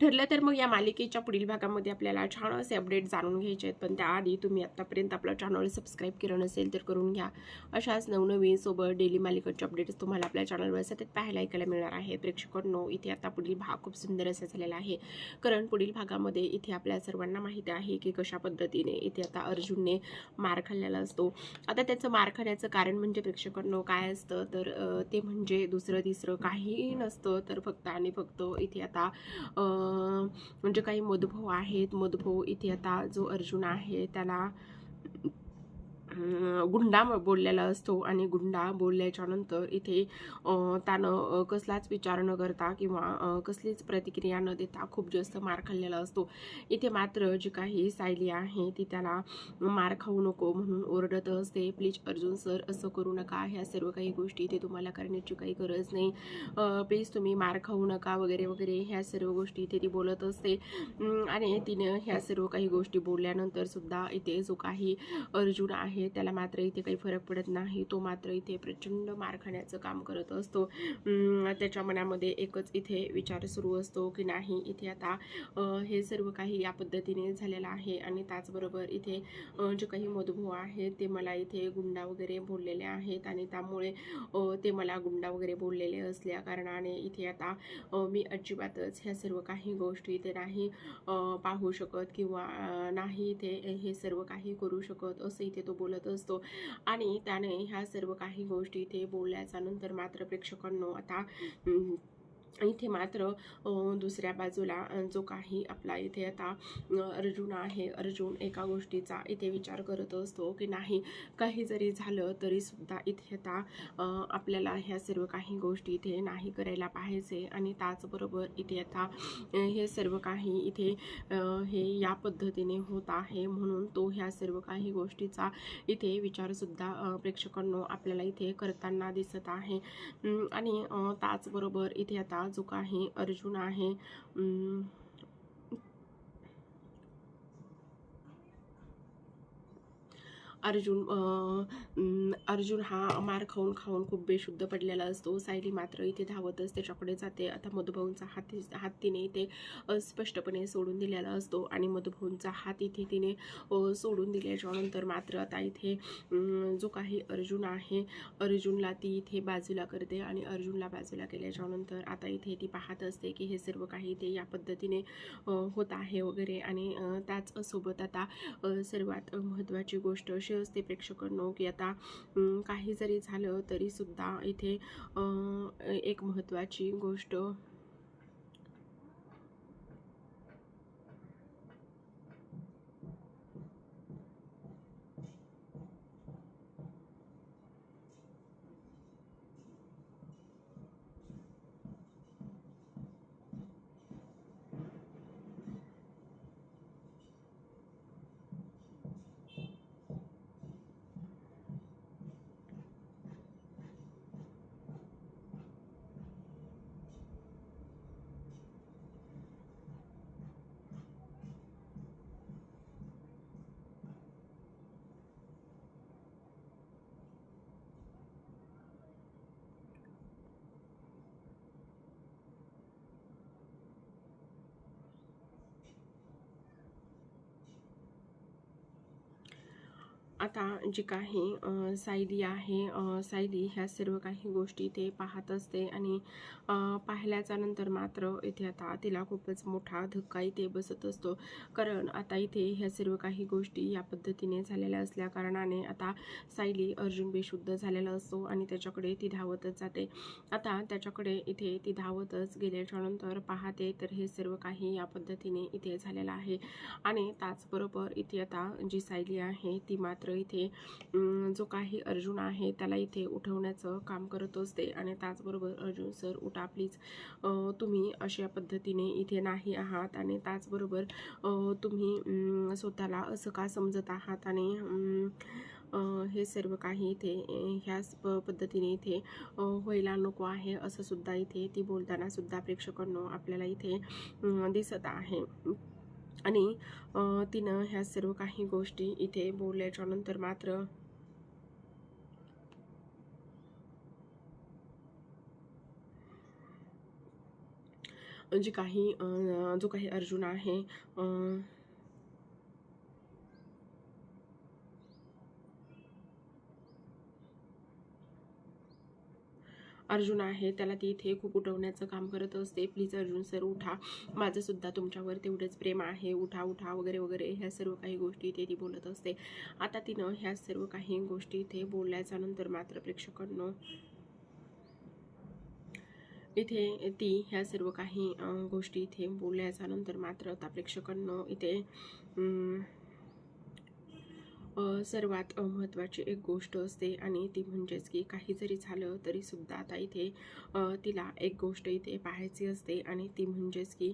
ठरलं तर मग या मालिकेच्या पुढील भागामध्ये आपल्याला छान असे अपडेट जाणून घ्यायचे आहेत. पण त्याआधी तुम्ही आत्तापर्यंत आपलं चॅनल सबस्क्राईब केलं नसेल तर करून घ्या. अशाच नवनवीन सोबत डेली मालिकांचे अपडेट्स तुम्हाला आपल्या चॅनलवर सतत पाहायला ऐकायला मिळणार आहे. प्रेक्षकांनो इथे आता पुढील भाग खूप सुंदर असा झालेला आहे. कारण पुढील भागामध्ये इथे आपल्या सर्वांना माहिती आहे की कशा पद्धतीने इथे आता अर्जुनने मार खाल्लेला असतो. आता त्याचं मार खाण्याचं कारण म्हणजे प्रेक्षकांनो काय असतं? तर ते म्हणजे दुसरं तिसरं काहीही नसतं. तर फक्त आणि फक्त इथे आता म्हणजे काही मधुभाऊ आहेत. मधुभाऊ इथे आता जो अर्जुन आहे त्याला गुंडा बोललेला असतो आणि गुंडा बोलल्याच्या नंतर इथे त्यानं कसलाच विचार न करता किंवा कसलीच प्रतिक्रिया न देता खूप जास्त मार खाल्लेला असतो. इथे मात्र जी काही सायली आहे ती त्याला मार खाऊ नको म्हणून ओरडत असते. प्लीज अर्जुन सर असं करू नका. ह्या सर्व काही गोष्टी इथे तुम्हाला करण्याची काही गरज नाही. प्लीज तुम्ही मार खाऊ नका वगैरे वगैरे ह्या सर्व गोष्टी इथे ती बोलत असते. आणि तिने ह्या सर्व काही गोष्टी बोलल्यानंतर सुद्धा इथे जो काही अर्जुन आहे त्याला मात्र इथे काही फरक पडत नाही. तो मात्र इथे प्रचंड मार खाण्याचं काम करत असतो. त्याच्या मनामध्ये एकच इथे विचार सुरू असतो की नाही इथे आता हे सर्व काही या पद्धतीने झालेलं आहे आणि त्याचबरोबर इथे जे काही मधुभाऊ आहेत ते मला इथे गुंडा वगैरे बोललेले आहेत आणि त्यामुळे ते मला गुंडा वगैरे बोललेले असल्या कारणाने इथे आता मी अजिबातच ह्या सर्व काही गोष्टी इथे नाही पाहू शकत किंवा नाही इथे हे सर्व काही करू शकत असं इथे तो बोलत असतो. आणि त्याने ह्या सर्व काही गोष्टी इथे बोलल्याच्या नंतर मात्र प्रेक्षकांनो आता इथे मात्र दुसऱ्या बाजूला जो काही आपला इथे आता अर्जुन आहे अर्जुन एका गोष्टीचा इथे विचार करत असतो की नाही काही जरी झालं तरी सुद्धा इथे आता आपल्याला ह्या सर्व काही गोष्टी इथे नाही करायला पाहिजे आणि त्याचबरोबर इथे आता हे सर्व काही इथे हे या पद्धतीने होत आहे म्हणून तो ह्या सर्व काही गोष्टीचा इथे विचारसुद्धा प्रेक्षकांनो आपल्याला इथे करताना दिसत आहे. आणि त्याचबरोबर इथे आता जो काही अर्जुन आहे. अर्जुन अर्जुन हा मार खाऊन खाऊन खूप बेशुद्ध पडलेला असतो. सायली मात्र इथे धावतच त्याच्याकडे जाते. आता मधुभाऊंचा हात हात तिने इथे स्पष्टपणे सोडून दिलेला असतो आणि मधुभाऊंचा हात इथे तिने सोडून दिल्याच्यानंतर मात्र आता इथे जो काही अर्जुन आहे अर्जुनला ती इथे बाजूला करते आणि अर्जुनला बाजूला केल्याच्यानंतर आता इथे ती पाहत असते की हे सर्व काही ते या पद्धतीने होत आहे वगैरे. आणि त्याचसोबत त्याच सोबत आता सर्वात महत्त्वाची गोष्ट अशी असते प्रेक्षकांनो की आता काही जरी झालं तरी सुद्धा इथे एक महत्त्वाची गोष्ट आता जी काही सायली आहे सायली ह्या सर्व काही गोष्टी ते पाहत असते आणि पाहिल्याच्या नंतर मात्र इथे आता तिला खूपच मोठा धक्का इथे बसत असतो. कारण आता इथे ह्या सर्व काही गोष्टी या पद्धतीने झालेल्या असल्या कारणाने आता सायली अर्जुन बेशुद्ध झालेला असतो आणि त्याच्याकडे ती धावतच जाते. आता त्याच्याकडे इथे ती धावतच गेल्याच्यानंतर पाहते तर हे सर्व काही या पद्धतीने इथे झालेलं आहे. आणि त्याचबरोबर इथे आता जी सायली आहे ती मात्र इथे जो काही अर्जुन आहे त्याला इथे उठवण्याचं काम करत असते. आणि त्याचबरोबर अर्जुन सर उठा प्लीज तुम्ही अशा पद्धतीने इथे नाही आहात आणि त्याचबरोबर तुम्ही स्वतःला असं का समजत आहात आणि हे सर्व काही इथे ह्याच प- पद्धतीने इथे व्हायला नको आहे असं सुद्धा इथे ती बोलताना सुद्धा प्रेक्षकांनो आपल्याला इथे दिसत आहे. आणि तिनं ह्या सर्व काही गोष्टी इथे बोलल्याच्या नंतर मात्र जी काही जो काही अर्जुन आहे अर्जुन आहे त्याला ती इथे खूप उठवण्याचं काम करत असते. प्लीज अर्जुन सर उठा. माझं सुद्धा तुमच्यावर तेवढंच प्रेम आहे. उठा उठा वगैरे वगैरे ह्या सर्व काही गोष्टी इथे ती बोलत असते. आता तिनं ह्या सर्व काही गोष्टी इथे बोलल्याच्या नंतर मात्र प्रेक्षकांनो इथे ती ह्या सर्व काही गोष्टी इथे बोलल्याच्या नंतर मात्र आता प्रेक्षकांनो इथे सर्वात महत्त्वाची एक गोष्ट असते आणि ती म्हणजेच की काही जरी झालं तरीसुद्धा आता इथे तिला एक गोष्ट इथे पाहायची असते आणि ती म्हणजेच की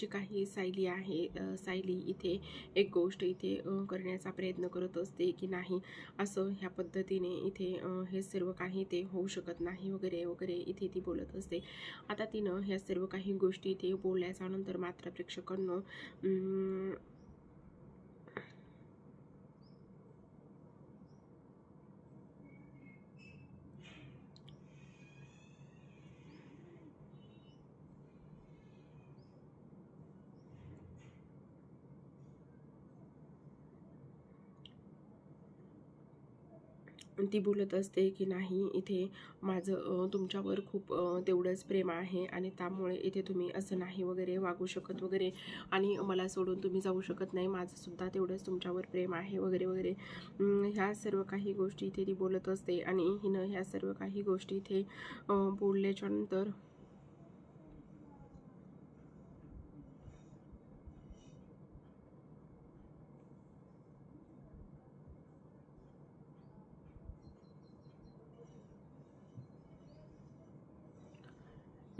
जी काही सायली आहे सायली इथे एक गोष्ट इथे करण्याचा प्रयत्न करत असते की नाही असं ह्या पद्धतीने इथे हे सर्व काही ते होऊ शकत नाही वगैरे वगैरे इथे ती बोलत असते. आता तिनं ह्या सर्व काही गोष्टी इथे बोलल्याच्या नंतर मात्र प्रेक्षकांनो ती बोलत असते की नाही इथे माझं तुमच्यावर खूप तेवढंच प्रेम आहे आणि त्यामुळे इथे तुम्ही असं नाही वगैरे वागू शकत वगैरे आणि मला सोडून तुम्ही जाऊ शकत नाही. माझंसुद्धा तेवढंच तुमच्यावर प्रेम आहे वगैरे वगैरे. ह्या सर्व काही गोष्टी इथे ती बोलत असते आणि हिनं ह्या सर्व काही गोष्टी इथे बोलल्याच्यानंतर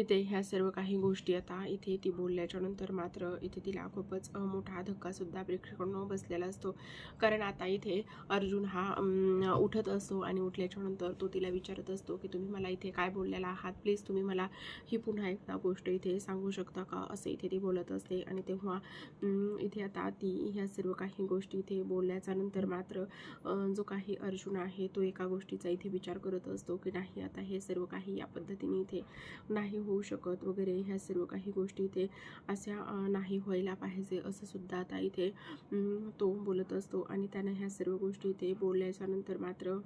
इथे ह्या सर्व काही गोष्टी आता इथे ती बोलल्याच्यानंतर मात्र इथे तिला खूपच मोठा धक्कासुद्धा प्रेक्षकांना बसलेला असतो. कारण आता इथे अर्जुन हा उठत असतो आणि उठल्याच्यानंतर तो तिला विचारत असतो की तुम्ही मला इथे काय बोललेला आहात? प्लीज तुम्ही मला ही पुन्हा एकदा गोष्ट इथे सांगू शकता का? असं इथे ती बोलत असते आणि तेव्हा इथे आता ती ह्या सर्व काही गोष्टी इथे बोलल्याच्या नंतर मात्र जो काही अर्जुन आहे तो एका गोष्टीचा इथे विचार करत असतो की नाही आता हे सर्व काही या पद्धतीने इथे नाही होऊ शकत वगैरे ह्या सर्व काही गोष्टी इथे अशा नाही व्हायला पाहिजे असं सुद्धा आता इथे तो बोलत असतो. आणि त्यानं ह्या सर्व गोष्टी इथे बोलल्याच्यानंतर मात्र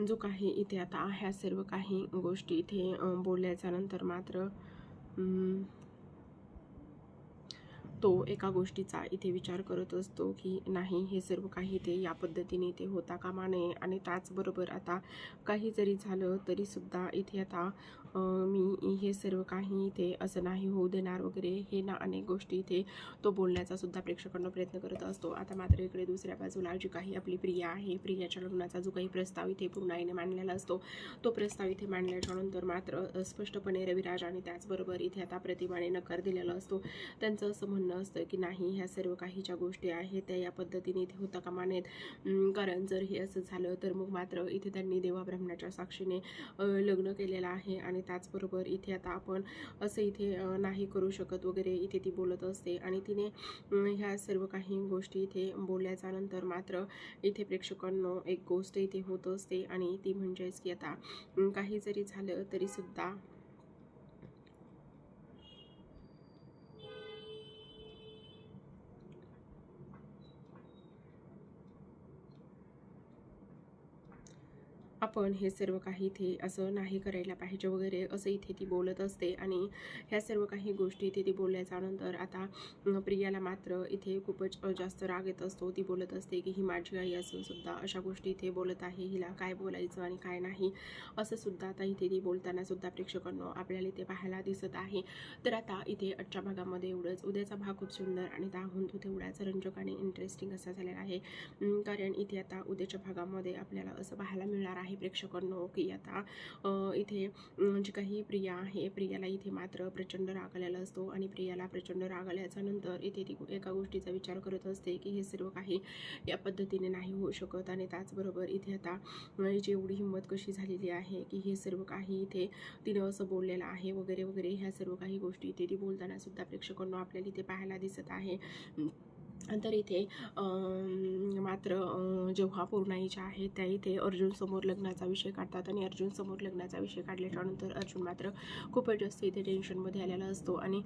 जो काही इथे आता ह्या सर्व काही गोष्टी इथे अ, बोलल्याच्या नंतर मात्र तो एका गोष्टीचा इथे विचार करत असतो की नाही हे सर्व काही ते या पद्धतीने इथे होता कामा नये. आणि त्याचबरोबर आता काही जरी झालं तरीसुद्धा इथे आता मी हे सर्व काही इथे असं नाही होऊ देणार वगैरे हे ना अनेक गोष्टी इथे तो बोलण्याचा सुद्धा प्रेक्षकांना प्रयत्न करत असतो. आता मात्र इकडे दुसऱ्या बाजूला जी काही आपली प्रिया आहे प्रियाच्या लग्नाचा जो काही प्रस्ताव इथे पूर्ण आईने मांडलेला असतो तो प्रस्ताव इथे मांडल्याच्या नंतर मात्र स्पष्टपणे रविराज आणि त्याचबरोबर इथे आता प्रतिमाने नकार दिलेला असतो. त्यांचं असं म्हणणं असतं की नाही ह्या सर्व काही ज्या गोष्टी आहेत त्या या पद्धतीने इथे होता कामा नयेत. कारण जर हे असं झालं तर मग मात्र इथे त्यांनी देवा ब्राह्मणाच्या साक्षीने लग्न केलेलं आहे आणि त्याचबरोबर इथे आता आपण असं इथे नाही करू शकत वगैरे इथे ती बोलत असते. आणि तिने ह्या सर्व काही गोष्टी इथे बोलल्याच्यानंतर मात्र इथे प्रेक्षकांनो एक गोष्ट इथे होत असते. आणि ती म्हणजेच की आता काही जरी झालं तरीसुद्धा सुद्धा आपण हे सर्व काही इथे असं नाही करायला पाहिजे वगैरे असं इथे ती बोलत असते. आणि ह्या सर्व काही गोष्टी इथे ती बोलल्याच्या नंतर आता प्रियाला मात्र इथे खूपच जास्त राग येत असतो. ती बोलत असते की ही माझी आई असून सुद्धा अशा गोष्टी इथे बोलत आहे. हिला काय बोलायचं आणि काय नाही असं सुद्धा आता इथे ती बोलताना सुद्धा प्रेक्षकांना आपल्याला इथे पाहायला दिसत आहे. तर आता इथे आजच्या भागामध्ये एवढंच. उद्याचा भाग खूप सुंदर आणि त्याहून तो तेवढाच रंजक आणि इंटरेस्टिंग असा झालेला आहे. कारण इथे आता उद्याच्या भागामध्ये आपल्याला असं पाहायला मिळणार आहे. आहे प्रेक्षकांनो की आता इथे जी काही प्रिया आहे प्रियाला इथे मात्र प्रचंड राग आलेला असतो आणि प्रियाला प्रचंड राग आल्याच्यानंतर इथे ती एका गोष्टीचा विचार करत असते की हे सर्व काही या पद्धतीने नाही होऊ शकत आणि त्याचबरोबर इथे आता अं, हिची एवढी हिंमत कशी झालेली आहे की हे सर्व काही इथे तिनं असं बोललेलं आहे वगैरे वगैरे ह्या सर्व काही गोष्टी इथे ती बोलताना सुद्धा प्रेक्षकांना आपल्याला इथे पाहायला दिसत आहे. तर इथे मात्र जेव्हा जेव्हा पूर्णाईच्या आहेत त्या इथे अर्जुन समोर लग्नाचा विषय काढतात आणि अर्जुन समोर लग्नाचा विषय काढल्याच्यानंतर अर्जुन मात्र खूपच जास्त इथे टेन्शनमध्ये आलेला असतो आणि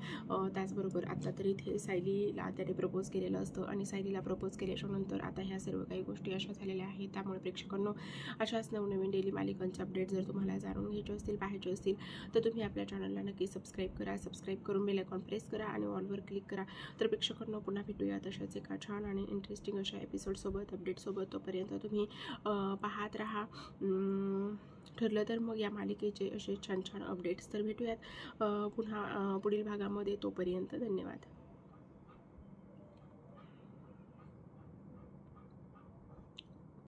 त्याचबरोबर आता तर इथे सायलीला त्याने प्रपोज केलेलं असतं आणि सायलीला प्रपोज केल्याच्यानंतर आता ह्या सर्व काही गोष्टी अशा झालेल्या आहेत. त्यामुळे प्रेक्षकांनो अशाच नवनवीन डेली मालिकांचे अपडेट जर तुम्हाला जाणून घ्यायचे असतील पाहायचे असतील तर तुम्ही आपल्या चॅनलला नक्की सबस्क्राईब करा. सबस्क्राईब करून बेल आयकॉन प्रेस करा आणि ऑलवर क्लिक करा. तर प्रेक्षकांना पुन्हा भेटूया अशाच एका छान आणि इंटरेस्टिंग अशा एपिसोडसोबत अपडेटसोबत तोपर्यंत तुम्ही पाहत राहा. ठरलं तर मग या मालिकेचे असे छान छान अपडेट्स तर भेटूयात. पुन्हा पुढील भागामध्ये तोपर्यंत धन्यवाद.